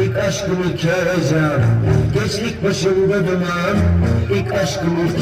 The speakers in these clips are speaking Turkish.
ilk aşkım ilk heyecan Gençlik başımda duman ilk aşkım ilk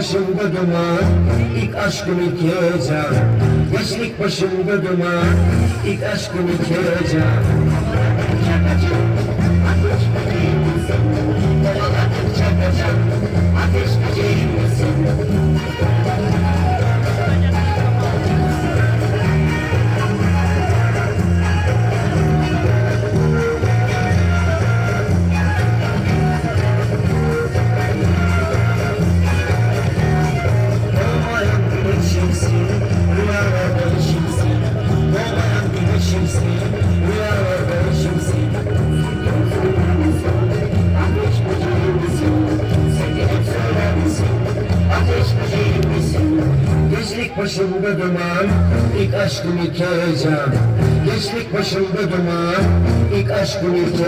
başımda duman, ilk aşkım ilk heyecan. Gençlik başımda duman, ilk aşkım ilk heyecan. Ateş böceği misin? Gençlik başımda duman, ilk aşkım ilk heyecan. Gençlik başımda duman, ilk aşkım ilk